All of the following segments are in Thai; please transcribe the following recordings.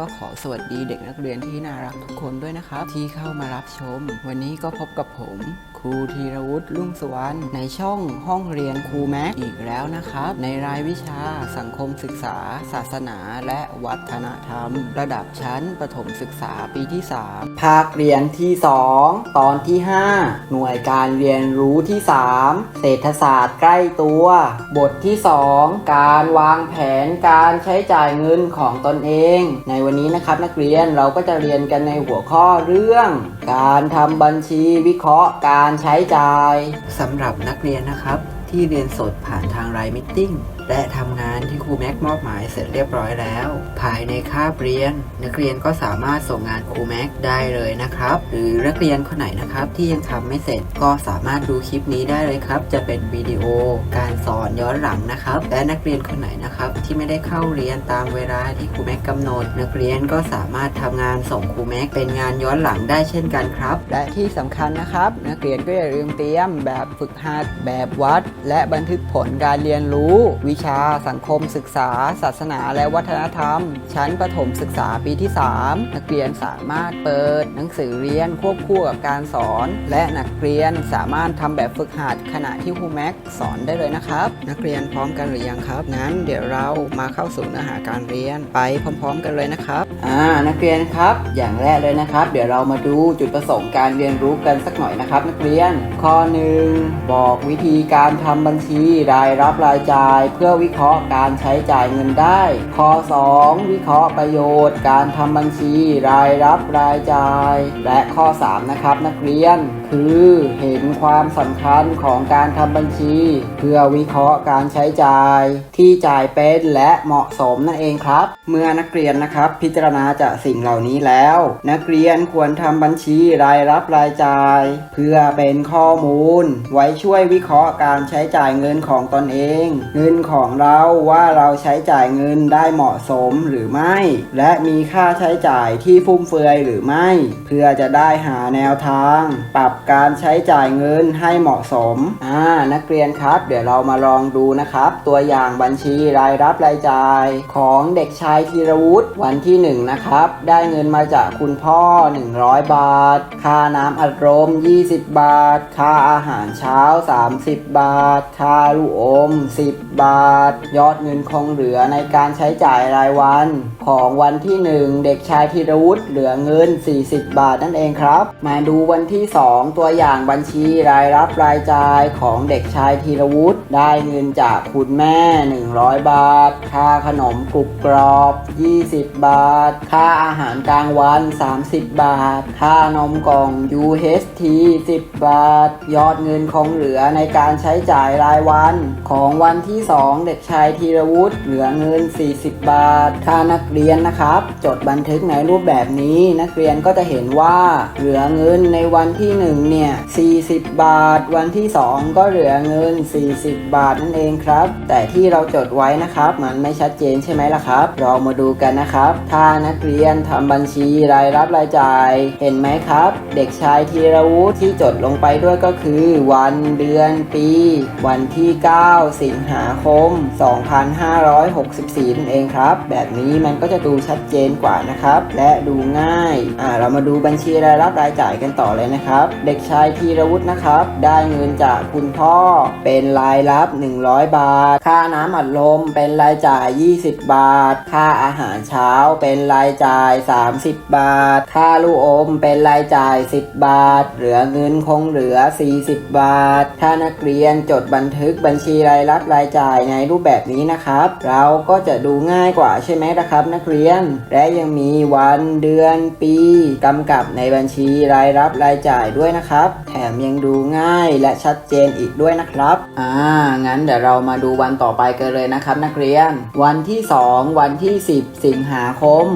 ก็ขอสวัสดีเด็กนักเรียนที่น่ารักทุกคนด้วยนะครับ ที่เข้ามารับชม วันนี้ก็พบกับผม ครูธีรวุฒิลุ่งสวรรณในช่องห้องเรียนครูแม็กอีกแล้วนะครับ ในรายวิชาสังคมศึกษา ศาสนา และวัฒนธรรม ระดับชั้นประถมศึกษาปีที่ 3 ภาคเรียนที่ 2 ตอนที่ 5 หน่วยการเรียนรู้ที่ 3 เศรษฐศาสตร์ใกล้ตัว บทที่ 2 การวางแผนการใช้จ่ายเงินของตนเอง ในวันนี้นะครับนักเรียนเราก็จะเรียนกันในหัวข้อเรื่องการทำบัญชีวิเคราะห์การใช้จ่ายสำหรับนักเรียนนะครับ ที่เรียนสดผ่านทางไลน์มิทติ้ง และทำงานที่ครูแม็กมอบหมายเสร็จเรียบร้อยแล้ว ภายในคาบเรียน นักเรียนก็สามารถส่งงานครูแม็กได้เลยนะครับ หรือนักเรียนคนไหนนะครับที่ยังทำไม่เสร็จก็สามารถดูคลิปนี้ได้เลยครับ จะเป็นวิดีโอ การสอนย้อนหลังนะครับ และนักเรียนคนไหนนะครับที่ไม่ได้เข้าเรียนตามเวลาที่ครูแม็กกำหนด นักเรียนก็สามารถทำงานส่งครูแม็กเป็นงานย้อนหลังได้เช่นกันครับ และที่สำคัญนะครับ นักเรียนก็อย่าลืมเตรียมแบบฝึกหัดแบบวัด และบันทึกผลการเรียนรู้วิชา สังคมศึกษา ศาสนาและวัฒนธรรม ชั้นประถมศึกษาปีที่ 3 นักเรียนสามารถเปิด หนังสือเรียนควบคู่กับการสอน และนักเรียนสามารถทำแบบฝึกหัดขณะที่ครูแม็กสอนได้เลยนะครับ นักเรียนพร้อมกันหรือยังครับงั้นเดี๋ยวเรามาเข้าสู่เนื้อหาการเรียนไปพร้อม ๆ กันเลยนะครับอ่านักเรียนครับ อย่างแรกเลยนะครับ เดี๋ยวเรามาดูจุดประสงค์การเรียนรู้กันสักหน่อยนะครับ นักเรียน ข้อหนึ่งบอกวิธีการทำบัญชีรายรับรายจ่ายเพื่อวิเคราะห์การใช้จ่ายเงินได้ ข้อ 2 วิเคราะห์ประโยชน์ การทำบัญชี รายรับรายจ่าย และข้อ 3 นะครับนักเรียน คือเห็นความสำคัญของการทำบัญชี เพื่อวิเคราะห์การใช้จ่าย ที่จ่ายเป็นและเหมาะสมนั่นเองครับ เมื่อนักเรียนนะครับ พิจารณาจากสิ่งเหล่านี้แล้ว นักเรียนควรทำบัญชีรายรับรายจ่าย เพื่อเป็นข้อมูล ไว้ช่วยวิเคราะห์การใช้จ่ายเงินของตนเอง เงินของของเราว่าเราใช้จ่ายเงินได้เหมาะสมหรือไม่ และมีค่าใช้จ่ายที่ฟุ่มเฟือยหรือไม่ เพื่อจะได้หาแนวทาง ปรับการใช้จ่ายเงินให้เหมาะสมอ่านักเรียนครับ เดี๋ยวเรามาลองดูนะครับ ตัวอย่างบัญชีรายรับรายจ่ายของเด็กชายธีรวุฒิวันที่ 1นงนะครับ ได้เงินมาจากคุณพ่อ 100 บาท ค่าน้ำอัดลม20 บาท ค่าอาหารเช้า 30 บาท ค่าลูกอม 10 บาทยอดเงินคงเหลือในการใช้จ่ายรายวันของวันที่ 1 เด็กชายธีรวุฒิเหลือเงิน 40 บาทนั่นเองครับ มาดูวันที่ 2 ตัวอย่างบัญชีรายรับรายจ่ายของเด็กชายธีรวุฒิได้เงินจากคุณแม่ 100 บาท ค่าขนมกรุบกรอบ 20 บาท ค่าอาหารกลางวัน 30 บาท ค่านมกล่อง UHT 10 บาท ยอดเงินคงเหลือในการใช้จ่ายรายวัน ของวันที่ 2 เด็กชายธีรวุฒิเหลือเงิน 40 บาทถ้านักเรียนนะครับ จดบันทึกในรูปแบบนี้ นักเรียนก็จะเห็นว่าเหลือเงินในวันที่1เนี่ย40 บาท วันที่ 2 ก็เหลือเงิน 40 บาทนั่นเองครับ แต่ที่เราจดไว้นะครับ มันไม่ชัดเจนใช่ไหมล่ะครับ เรามาดูกันนะครับ ถ้านักเรียนทำบัญชีรายรับรายจ่ายเห็นไหมครับ เด็กชายธีรวุฒิที่จดลงไปด้วยก็คือ วันเดือนปี วันที่ 9 สิงหาคม 2564นั่นเองครับ แบบนี้มันก็จะดูชัดเจนกว่านะครับ และดูง่ายอ่าเรามาดูบัญชีรายรับรายจ่ายกันต่อเลยนะครับ เด็กชายธีรวุฒินะครับ ได้เงินจากคุณพ่อเป็นรายรับ 100 บาท ค่าน้ำอัดลมเป็นรายจ่าย 20 บาท ค่าอาหารเช้าเป็นรายจ่าย 30 บาท ค่าลูกอมเป็นรายจ่าย 10 บาท เหลือเงินคงเหลือ 40 บาท ถ้านักเรียนจดบันทึกบัญชีรายรับรายจ่ายในรูปแบบนี้นะครับ เราก็จะดูง่ายกว่าใช่ไหมนะครับนักเรียน และยังมีวันเดือนปีกำกับในบัญชีรายรับรายจ่ายด้วยนะครับ แถมยังดูง่ายและชัดเจนอีกด้วยนะครับ อ่า งั้นเดี๋ยวเรามาดูวันต่อไปกันเลยนะครับ นักเรียน วันที่ 2 วันที่ 10 สิงหาคม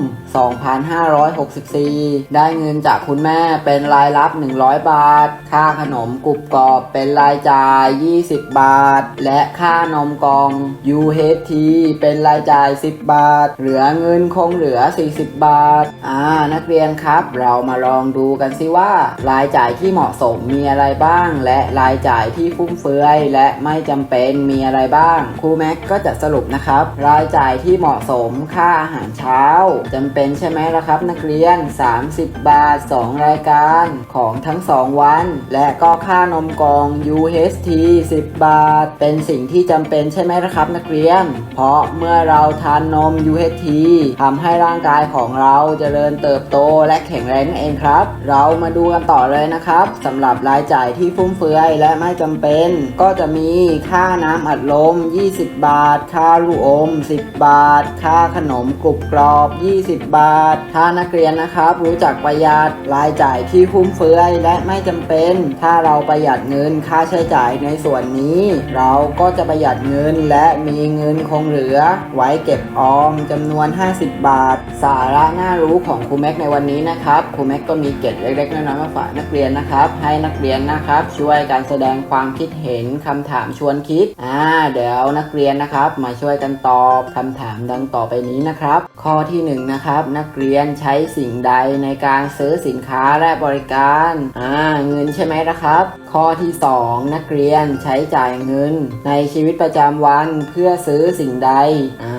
2564 ได้เงินจากคุณแม่เป็นรายรับ 100 บาท ค่าขนมกรุบกรอบเป็นรายจ่าย 20 บาท และค่านมกอง UHT เป็นรายจ่าย 10 บาท เหลือเเงินคงเหลือ 40 บาท อ่า นักเรียนครับ เรามาลองดูกันสิว่า รายจ่ายที่เหมาะสมมีอะไรบ้าง และรายจ่ายที่ฟุ่มเฟือย และไม่จำเป็นมีอะไรบ้าง ครูแม็กก็จะสรุปนะครับ รายจ่ายที่เหมาะสมค่าอาหารเช้าจำเป็นใช่ไหมล่ะครับ นักเรียน 30 บาท 2 รายการของทั้ง 2 วัน และก็ค่านมกอง UHT 10 บาท เป็นสิ่งที่จำเป็นใช่ไหมล่ะครับ นักเรียน เพราะเมื่อเราทานนม UHT ทำให้ร่างกายของเราเจริญเติบโตและแข็งแรงนั่นเองครับ เรามาดูกันต่อเลยนะครับสำหรับรายจ่ายที่ฟุ่มเฟือยและไม่จำเป็น ก็จะมีค่าน้ำอัดลม 20 บาท ค่าลูกอม 10 บาท ค่าขนมกรุบกรอบ 20 บาท ถ้านักเรียนนะครับ รู้จักประหยัดรายจ่ายที่ฟุ่มเฟือยและไม่จำเป็น ถ้าเราประหยัดเงินค่าใช้จ่ายในส่วนนี้ เราก็จะประหยัดเงินและมีเงินคงเหลือ ไว้เก็บออมจำนวน50 บาท สาระน่ารู้ของครูแม็กในวันนี้นะครับครูแม็กก็มีเกร็ดเล็กๆ น้อยๆมาฝากนักเรียนนะครับ ให้นักเรียนนะครับ ช่วยการแสดงความคิดเห็นคำถามชวนคิดอ่าเดี๋ยวนักเรียนนะครับ มาช่วยกันตอบคำถามดังต่อไปนี้นะครับ ข้อที่หนึ่งนะครับนักเรียนใช้สิ่งใดในการซื้อสินค้าและบริการอ่าเงินใช่ไหมละครับ ข้อที่ 2 นักเรียนใช้จ่ายเงิน ในชีวิตประจำวันเพื่อซื้อสิ่งใดอ่า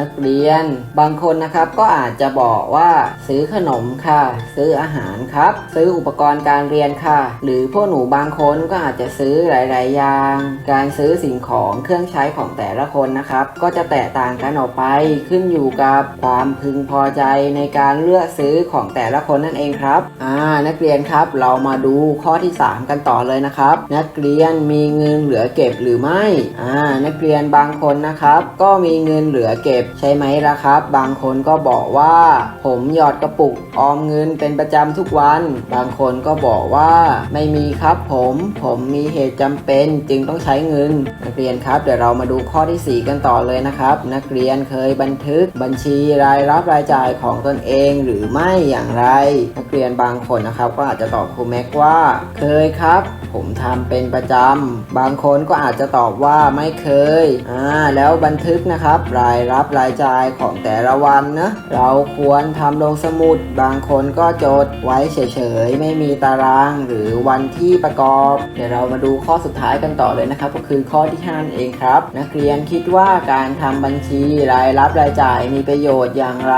นักเรียนบางคนนะครับก็อาจจะบอกว่าซื้อขนมค่ะ ซื้ออาหารครับ ซื้ออุปกรณ์การเรียนค่ะ หรือพวกหนูบางคนก็อาจจะซื้อหลาย ๆ อย่าง การซื้อสิ่งของเครื่องใช้ของแต่ละคนนะครับ ก็จะแตกต่างกันออกไปขึ้นอยู่กับความพึงพอใจในการเลือกซื้อของแต่ละคนนั่นเองครับอ่านักเรียนครับเรามาดูข้อที่ 3 กันต่อเลยนะครับ นักเรียนมีเงินเหลือเก็บหรือไม่อ่านักเรียนบางคนนะครับ ก็มีเงินเหลือเก็บใช่ไหมล่ะครับบางคนก็บอกว่า ผมหยอดกระปุกออมเงินเป็นประจำทุกวัน บางคนก็บอกว่าไม่มีครับผม ผมมีเหตุจำเป็นจึงต้องใช้เงิน นักเรียนครับเดี๋ยวเรามาดูข้อที่ 4 กันต่อเลยนะครับ นักเรียนเคยบันทึกบัญชีรายรับรายจ่ายของตนเองหรือไม่อย่างไร นักเรียนบางคนนะครับ ก็อาจจะตอบครูแม็กว่า เคยครับผมทำเป็นประจำ บางคนก็อาจจะตอบว่าไม่เคย อ่า แล้วบันทึกนะครับ รายรับรายจ่ายของแต่ละวันนะ เราควรทำลงสมุด บางคนก็จดไว้เฉยๆ ไม่มีตารางหรือวันที่ประกอบ เดี๋ยวเรามาดูข้อสุดท้ายกันต่อเลยนะครับ ก็คือข้อที่5นั่นเองครับ นักเรียนคิดว่าการทำบัญชีรายรับรายจ่ายมีประโยชน์อย่างไร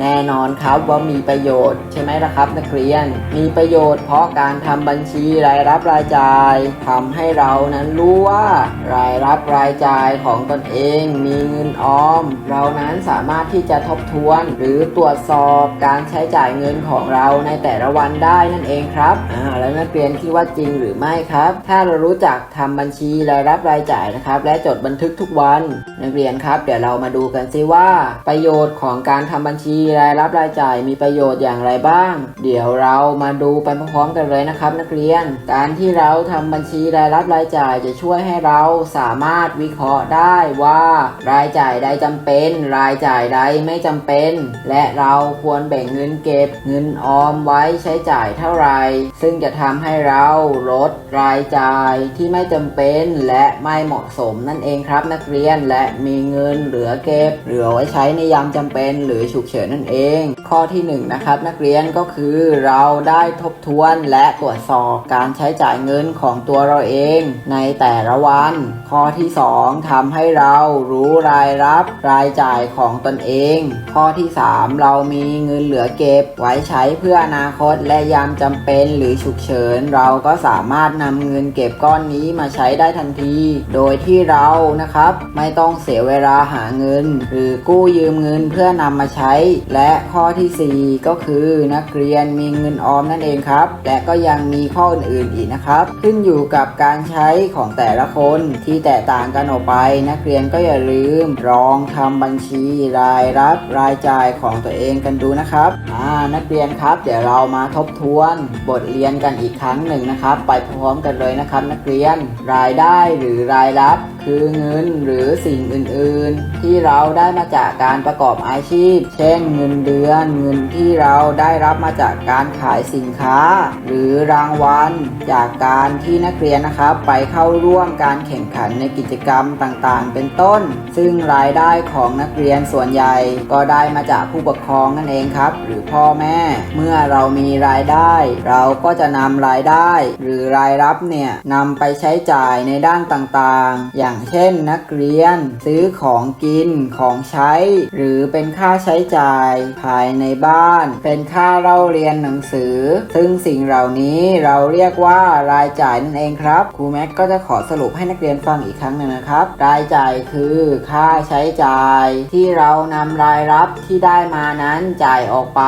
แน่นอนครับว่ามีประโยชน์ ใช่ไหมล่ะครับ นักเรียน มีประโยชน์เพราะการทำบัญชีรายรับรายจ่ายทำให้เรานั้นรู้ว่ารายรับรายจ่ายของตนเองมีเงินออม เรานั้นสามารถที่จะทบทวน หรือตรวจสอบการใช้จ่ายเงินของเราในแต่ละวันได้นั่นเองครับอ่าแล้วนักเรียนคิดว่าจริงหรือไม่ครับ ถ้าเรารู้จักทำบัญชีรายรับรายจ่ายนะครับ และจดบันทึกทุกวัน นักเรียนครับ เดี๋ยวเรามาดูกันซิว่า ประโยชน์ของการทำบัญชีรายรับรายจ่ายมีประโยชน์อย่างไรบ้าง เดี๋ยวเรามาดูไปพร้อมๆกันเลยนะครับ นักเรียนการที่เราทำบัญชีรายรับรายจ่ายจะช่วยให้เราสามารถวิเคราะห์ได้ว่า รายจ่ายใดจำเป็น รายจ่ายใดไม่จำเป็น และเราควรแบ่งเงินเก็บเงินออมไว้ใช้จ่ายเท่าไหร่ซึ่งจะทำให้เราลดรายจ่ายที่ไม่จำเป็นและไม่เหมาะสมนั่นเองครับนักเรียนและมีเงินเหลือเก็บเหลือไว้ใช้ในยามจำเป็นหรือฉุกเฉินนั่นเอง ข้อที่หนึ่งนะครับนักเรียนก็คือเราได้ทบทวนและตรวจสอบการใช้จ่ายเงินของตัวเราเองในแต่ละวัน ข้อที่สองทำให้เรารู้รายรับรายจ่ายของตนเอง ข้อที่สามเรามีเงินเหลือเก็บไว้ใช้เพื่ออนาคตและยามจำเป็นหรือฉุกเฉิน เราก็สามารถนำเงินเก็บก้อนนี้มาใช้ได้ทันที โดยที่เรานะครับ ไม่ต้องเสียเวลาหาเงิน หรือกู้ยืมเงินเพื่อนำมาใช้ และข้อที่สี่ก็คือนักเรียนมีเงินออมนั่นเองครับและก็ยังมีข้ออื่นๆอีกนะครับ ขึ้นอยู่กับการใช้ของแต่ละคนที่แตกต่างกันออกไป นักเรียนก็อย่าลืมลองทำบัญชีรายรับรายจ่ายของตัวเองกันดูนะครับอ่านักเรียนครับ เดี๋ยวเรามาทบทวนบทเรียนกันอีกครั้งหนึ่งนะครับ ไปพร้อมกันเลยนะครับ นักเรียนรายได้หรือรายรับ คือเงินหรือสิ่งอื่นๆ ที่เราได้มาจากการประกอบอาชีพ เช่น เงินเดือน เงินที่เราได้รับมาจากการขายสินค้า หรือรางวัลจากการที่นักเรียนนะครับ ไปเข้าร่วมการแข่งขันในกิจกรรมต่างๆ เป็นต้น ซึ่งรายได้ของนักเรียนส่วนใหญ่ก็ได้มาจากผู้ปกครองนั่นเองครับ หรือพ่อแม่ เมื่อเรามีรายได้ เราก็จะนำรายได้ หรือรายรับเนี่ยนำไปใช้จ่ายในด้านต่างๆ อย่างเช่นนักเรียน ซื้อของกินของใช้ หรือเป็นค่าใช้จ่ายภายในบ้าน เป็นค่าเล่าเรียนหนังสือ ซึ่งสิ่งเหล่านี้เราเรียกว่ารายจ่ายนั่นเองครับครูแม็กก็จะขอสรุปให้นักเรียนฟังอีกครั้งหนึ่งนะครับ รายจ่ายคือค่าใช้จ่าย ที่เรานำรายรับที่ได้มานั้นจ่ายออกไป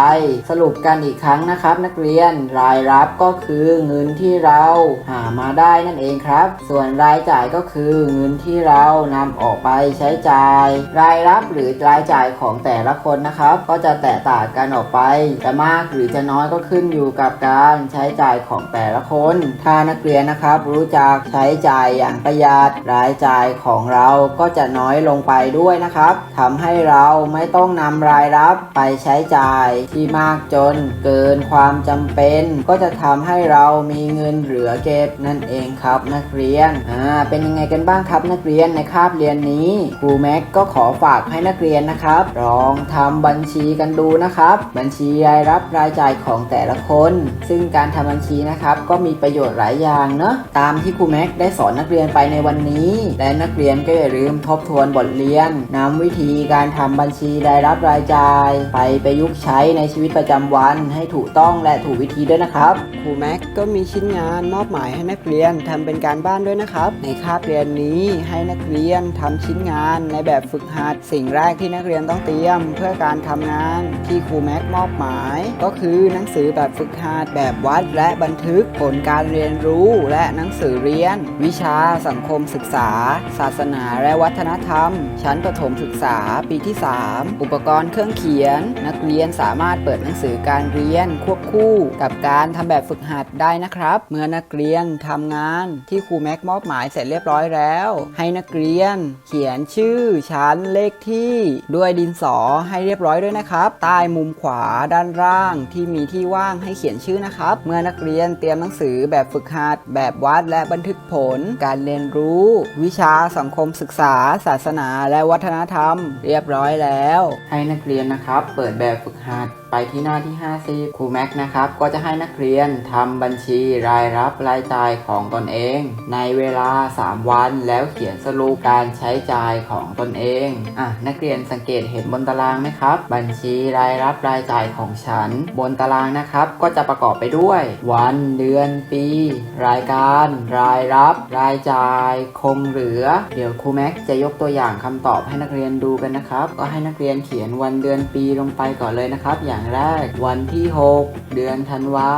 สรุปกันอีกครั้งนะครับ นักเรียนรายรับก็คือเงินที่เราหามาได้นั่นเองครับ ส่วนรายจ่ายก็คือเงินที่เรานำออกไปใช้จ่าย รายรับหรือรายจ่ายของแต่ละคนนะครับ ก็จะแตกต่างกันออกไปจะมากหรือจะน้อยก็ขึ้นอยู่กับการใช้จ่ายของแต่ละคน ถ้านักเรียนนะครับ รู้จักใช้จ่ายอย่างประหยัดรายจ่ายของเราก็จะน้อยลงไปด้วยนะครับทำให้เราไม่ต้องนำรายรับไปใช้จ่ายที่มากจนเกินความจำเป็น ก็จะทำให้เรามีเงินเหลือเก็บนั่นเองครับนักเรียนอ่าเป็นยังไงกันบ้างครับนักเรียนในคาบเรียนนี้ครูแม็กก็ขอฝากให้นักเรียนนะครับ ลองทำบัญชีกันดูนะครับ บัญชีรายรับรายจ่ายของแต่ละคน ซึ่งการทำบัญชีนะครับ ก็มีประโยชน์หลายอย่างเนอะตามที่ครูแม็กได้สอนนักเรียนไปในวันนี้ และนักเรียนก็อย่าลืมทบทวนบทเรียนนำวิธีการทำบัญชีรายรับรายจ่าย ไปประยุกต์ใช้ในชีวิตประจำวันให้ถูกต้องและถูกวิธีด้วยนะครับครูแม็กก็มีชิ้นงานมอบหมายให้นักเรียนทำเป็นการบ้านด้วยนะครับ ในคาบเรียนนี้ให้นักเรียนทำชิ้นงานในแบบฝึกหัด สิ่งแรกที่นักเรียนต้องเตรียม เพื่อการทำงานที่ครูแม็กมอบหมาย ก็คือหนังสือแบบฝึกหัดแบบวัดและบันทึกผลการเรียนรู้และหนังสือเรียน วิชาสังคมศึกษา ศาสนาและวัฒนธรรม ชั้นประถมศึกษาปีที่ 3 อุปกรณ์เครื่องเขียน นักเรียนสามารถเปิดหนังสือการเรียนควบคู่ กับการทำแบบฝึกหัดได้นะครับ เมื่อนักเรียนทำงานที่ครูแม็กมอบหมายเสร็จเรียบร้อยแล้วให้นักเรียน เขียนชื่อชั้นเลขที่ด้วยดินสอให้เรียบร้อยด้วยนะครับ ใต้มุมขวาด้านล่างที่มีที่ว่างให้เขียนชื่อนะครับ เมื่อนักเรียนเตรียมหนังสือแบบฝึกหัด แบบวัดและบันทึกผล การเรียนรู้ วิชาสังคมศึกษา ศาสนาและวัฒนธรรม เรียบร้อยแล้ว ให้นักเรียนนะครับ เปิดแบบฝึกหัด ไปที่หน้าที่ 50 ครูแม็กนะครับ ก็จะให้นักเรียนทำบัญชีรายรับรายจ่ายของตนเอง ในเวลา 3 วัน แล้วเขียนสรุปการใช้จ่ายของตนเองอะนักเรียนสังเกตเห็นบนตารางไหมครับ บัญชีรายรับรายจ่ายของฉัน บนตารางนะครับ ก็จะประกอบไปด้วย วันเดือนปี รายการ รายรับ รายจ่ายคงเหลือ เดี๋ยวครูแม็กจะยกตัวอย่างคำตอบให้นักเรียนดูกันนะครับ ก็ให้นักเรียนเขียนวันเดือนปีลงไปก่อนเลยนะครับอย่างางแรก วันที่ 6 เดือนธันวา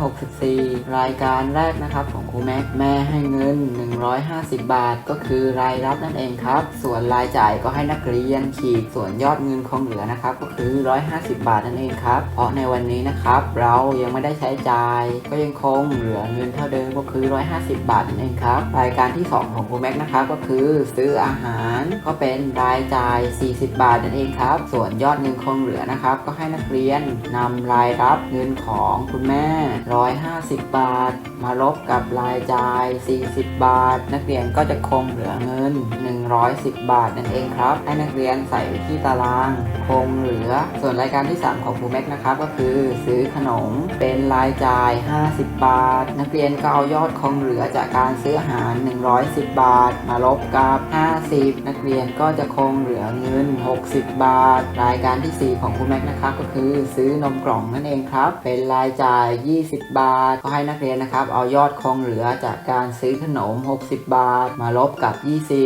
2564 รายการแรกนะครับของครูแม็กแม่ให้เงิน 150 บาท ก็คือรายรับนั่นเองครับ ส่วนรายจ่ายก็ให้นักเรียนขีดส่วนยอดเงินคงเหลือนะครับ ก็คือ 150 บาทนั่นเองครับ เพราะในวันนี้นะครับ เรายังไม่ได้ใช้จ่าย ก็ยังคงเหลือเงินเท่าเดิมก็คือ 150 บาทนั่นเองครับรายการที่ 2 ของครูแม็กนะครับก็คือซื้ออาหารก็เป็นรายจ่าย 40 บาทนั่นเองครับ ส่วนยอดเงินคงเหลือนะครับก็ให้นักเรียนนำรายรับเงินของคุณแม่ 150 บาท มาลบกับรายจ่าย 40 บาท นักเรียนก็จะคงเหลือเงิน 110 บาทนั่นเองครับ ให้นักเรียนใส่ไว้ที่ตาราง คงเหลือ ส่วนรายการที่ 3 ของครูแม็กนะครับ ก็คือซื้อขนมเป็นรายจ่าย 50 บาท นักเรียนก็เอายอดคงเหลือจากการซื้ออาหาร 110 บาท มาลบกับ 50 นักเรียนก็จะคงเหลือเงิน 60 บาท รายการทีสี่4 ของครูแม็กนะครับก็คือซื้อนมกล่องนั่นเองครับ เป็นรายจ่าย 20 บาท ก็ให้นักเรียนนะครับ เอายอดคงเหลือจากการซื้อขนม 60 บาท มาลบกับ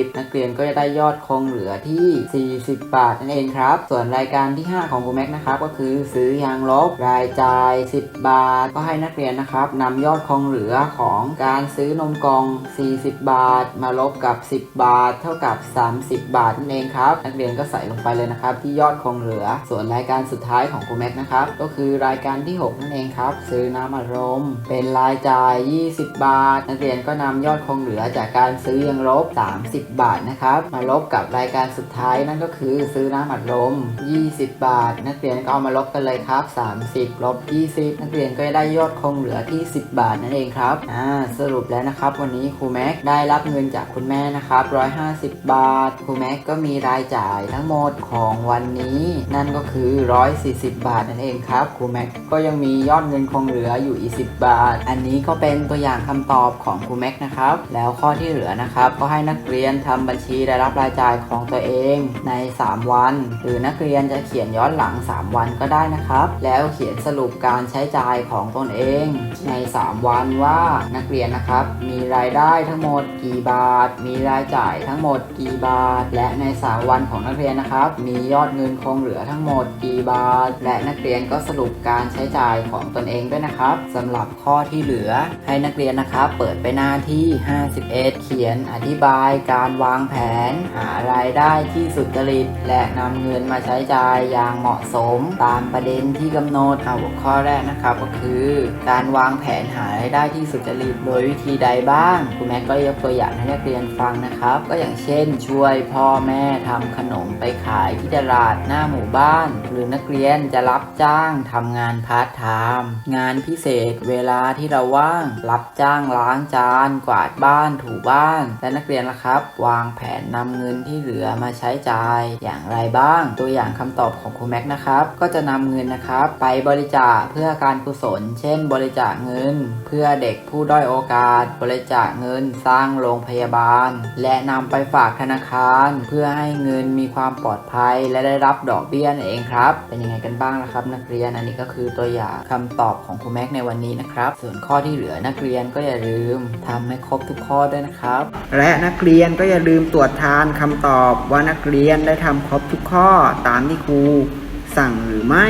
20 นักเรียนก็จะได้ยอดคงเหลือที่ 40 บาทนั่นเองครับ ส่วนรายการที่ 5 ของครูแม็กนะครับก็คือซื้อยางลบรายจ่าย 10 บาท ก็ให้นักเรียนนะครับนำยอดคงเหลือของการซื้อนมกล่อง 40 บาท มาลบกับ 10 บาท เท่ากับ 30 บาทนั่นเองครับ นักเรียนก็ใส่ลงไปเลยนะครับที่ยอดคงเหลือ ส่วนรายการสุดท้ายของครูแม็กนะครับ ก็คือรายการที่ 6 นั่นเองครับ ซื้อน้ำอัดลมเป็นรายจ่าย 20 บาท นักเรียนก็นำยอดคงเหลือจากการซื้อยังลบ 30 บาทนะครับ มาลบกับรายการสุดท้ายนั่นก็คือซื้อน้ำอัดลม 20 บาท นักเรียนก็เอามาลบกันเลยครับ 30ลบ20 นักเรียนก็ได้ยอดคงเหลือที่ 10 บาทนั่นเองครับ อ่า สรุปแล้วนะครับ วันนี้ครูแม็กได้รับเงินจากคุณแม่นะครับ 150 บาท ครูแม็กก็มีรายจ่ายทั้งหมดของวันนี้ นั่นก็คือ140 บาทนั่นเองครับครูแม็กก็ยังมียอดเงินคงเหลืออยู่อีก10 บาท อันนี้ก็เป็นตัวอย่างคำตอบของครูแม็กนะครับ แล้วข้อที่เหลือนะครับ ก็ให้นักเรียนทำบัญชีรายรับรายจ่ายของตัวเองใน 3 วัน หรือนักเรียนจะเขียนย้อนหลัง 3 วันก็ได้นะครับ แล้วเขียนสรุปการใช้จ่ายของตนเองใน 3 วันว่านักเรียนนะครับ มีรายได้ทั้งหมดกี่บาท มีรายจ่ายทั้งหมดกี่บาท และใน 3 วันของนักเรียนนะครับ มียอดเงินคงเหลือทั้งหมดกี่บาท และนักเรียนก็สรุปการใช้จ่ายของตนเองด้วยนะครับสำหรับข้อที่เหลือ ให้นักเรียนนะครับเปิดไปหน้าที่ 51 เขียนอธิบายการวางแผน หารายได้ที่สุจริต และนำเงินมาใช้จ่ายอย่างเหมาะสม ตามประเด็นที่กำหนดเอาหัวข้อแรกนะครับก็คือ การวางแผนหารายได้ที่สุจริต โดยวิธีใดบ้างคุณแม่ก็ยกตัวอย่างให้นักเรียนฟังนะครับ ก็อย่างเช่น ช่วยพ่อแม่ทำขนมไปขายที่ตลาดหน้าหมู่บ้านหรือนักเรียนจะรับจ้างทำงานพาร์ทไทม์งานพิเศษเวลาที่เราว่าง รับจ้างล้างจาน กวาดบ้านถูบ้าน และนักเรียนล่ะครับ วางแผนนำเงินที่เหลือมาใช้จ่ายอย่างไรบ้าง ตัวอย่างคำตอบของครูแม็กนะครับ ก็จะนำเงินนะครับไปบริจาคเพื่อการกุศล เช่น บริจาคเงิน เพื่อเด็กผู้ด้อยโอกาส บริจาคเงินสร้างโรงพยาบาล และนำไปฝากธนาคาร เพื่อให้เงินมีความปลอดภัยและได้รับดอกเบี้ยนเองครับเป็นยังไงกันบ้างล่ะครับ นักเรียนอันนี้ก็คือตัวอย่างคำตอบของครูแม็กในวันนี้นะครับ ส่วนข้อที่เหลือนักเรียนก็อย่าลืมทำให้ครบทุกข้อด้วยนะครับ และนักเรียนก็อย่าลืมตรวจทานคำตอบว่านักเรียนได้ทำครบทุกข้อตามที่ครูสั่งหรือไม่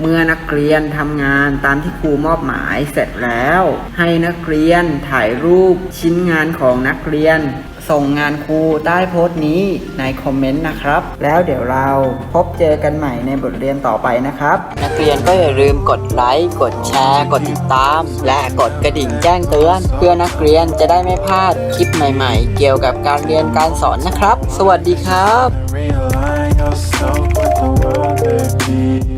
เมื่อนักเรียนทำงานตามที่ครูมอบหมายเสร็จแล้ว ให้นักเรียนถ่ายรูปชิ้นงานของนักเรียน ส่งงานครูใต้โพสต์นี้ในคอมเมนต์นะครับ แล้วเดี๋ยวเราพบเจอกันใหม่ในบทเรียนต่อไปนะครับ นักเรียนก็อย่าลืมกดไลค์ กดแชร์ กดติดตาม และกดกระดิ่งแจ้งเตือน เพื่อนักเรียนจะได้ไม่พลาดคลิปใหม่ๆ เกี่ยวกับการเรียนการสอนนะครับ สวัสดีครับ Realign yourself with